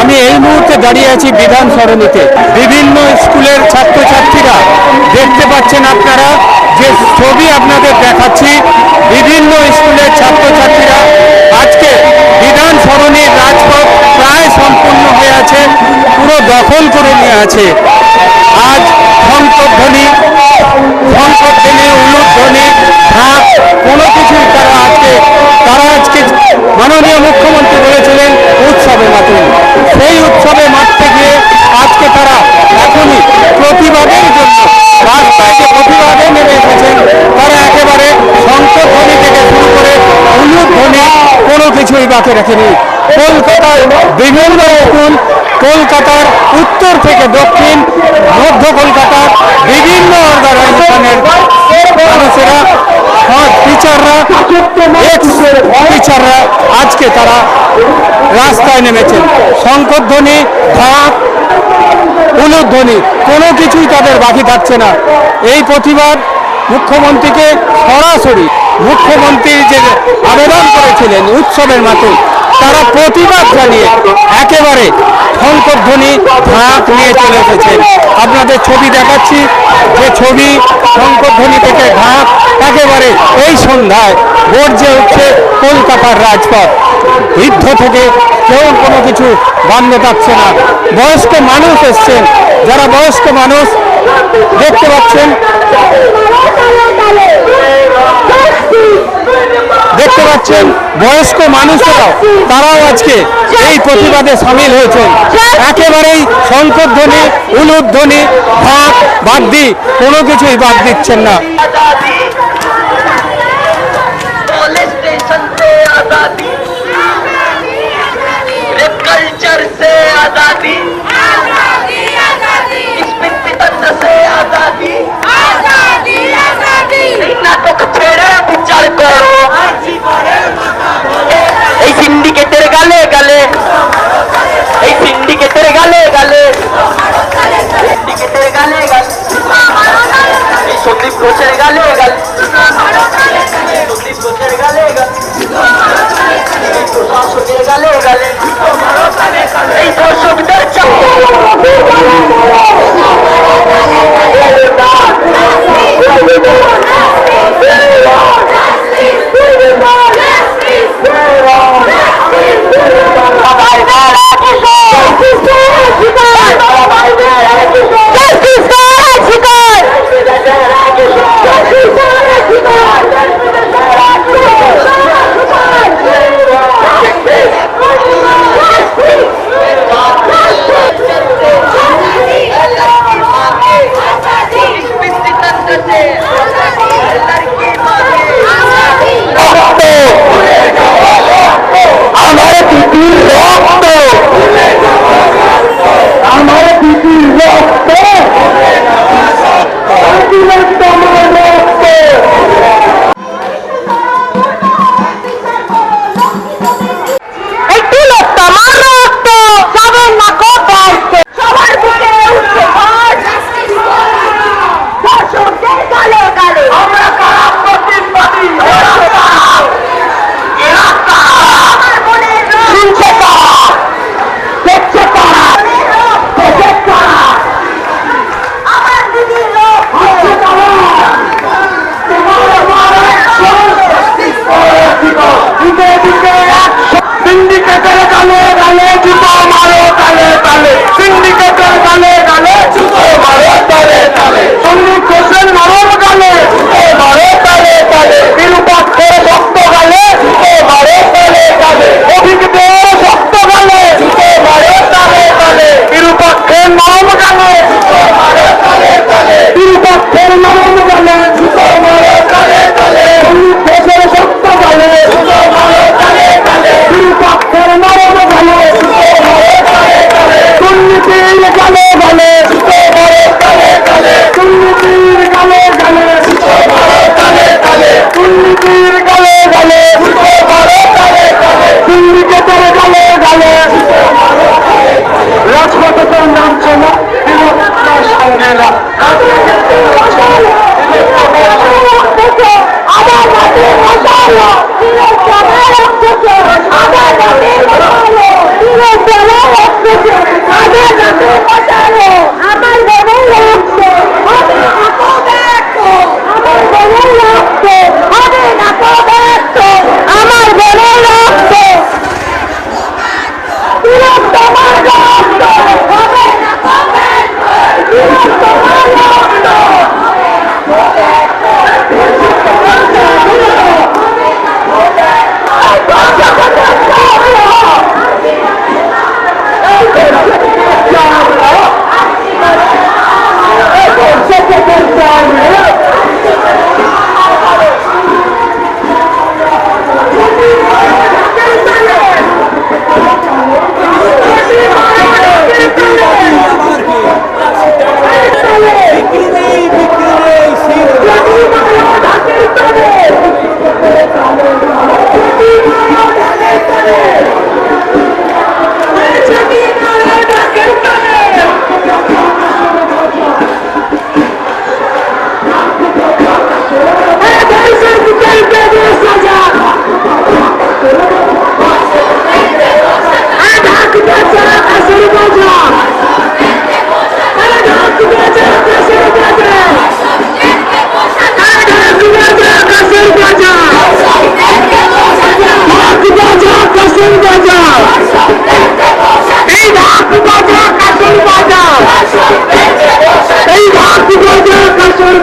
আমি এই মুহূর্তে দাঁড়িয়ে আছি বিধান সরণিতে। বিভিন্ন স্কুলের ছাত্রছাত্রীরা দেখতে পাচ্ছেন আপনারা যে ছবি আপনাদের দেখাচ্ছি। বিভিন্ন স্কুলের ছাত্রছাত্রীরা আজকে বিধান সরণির রাজপথ প্রায় সম্পূর্ণ হয়ে আছে, পুরো দখল করে নিয়ে আছে। আজ কোনো কিছুই তারা আজকে তারা আজকে মাননীয় মুখ্যমন্ত্রী বলেছিলেন, উৎসবে মাতুন সেই উৎসবে মারতে গিয়ে আজকে তারা এখনই প্রতিবাদের জন্য রাস্তায় যে প্রতিবাদে নেমে এসেছেন। তারা একেবারে শঙ্করধ্বনি থেকে শুরু করে উলুধ্বনি কোনো কিছুই বাকি রাখেনি। কলকাতার বিভিন্ন কলকাতার উত্তর থেকে দক্ষিণ, মধ্য কলকাতার বিভিন্ন অর্গানাইজেশনের মানুষেরা টিচাররা টিচাররা আজকে তারা রাস্তায় নেমেছেন। শঙ্করধ্বনি ঢাক উলুধ্বনি কোনো কিছুই তাদের বাকি থাকছে না। এই প্রতিবাদ মুখ্যমন্ত্রীকে সরাসরি মুখ্যমন্ত্রী যে আবেদন করেছিলেন উৎসবের মাঠে, তারা প্রতিবাদ জানিয়ে একেবারে শঙ্করধ্বনি ঢাক নিয়ে চলে এসেছেন। আপনাদের ছবি দেখাচ্ছি, যে ছবি শঙ্করধ্বনি থেকে ঢাক একেবারে এই সন্ধ্যায় গর্জে উঠছে কলকাতার রাজপথ। বৃদ্ধ থেকে কেউ কোনো কিছু বন্ধ থাকছে না। বয়স্ক মানুষ এসছেন। যারা বয়স্ক মানুষ দেখতে পাচ্ছেন। দেখতে পাচ্ছেন, বয়স্ক মানুষেরাও তারাও আজকে এই প্রতিবাদে সামিল হয়েছেন। একেবারেই শঙ্করধ্বনি উলুধ্বনি, ভাগ বাদ দি কোনো কিছুই বাদ দিচ্ছেন না। Amen. এই ভাগ বাজা কাসুর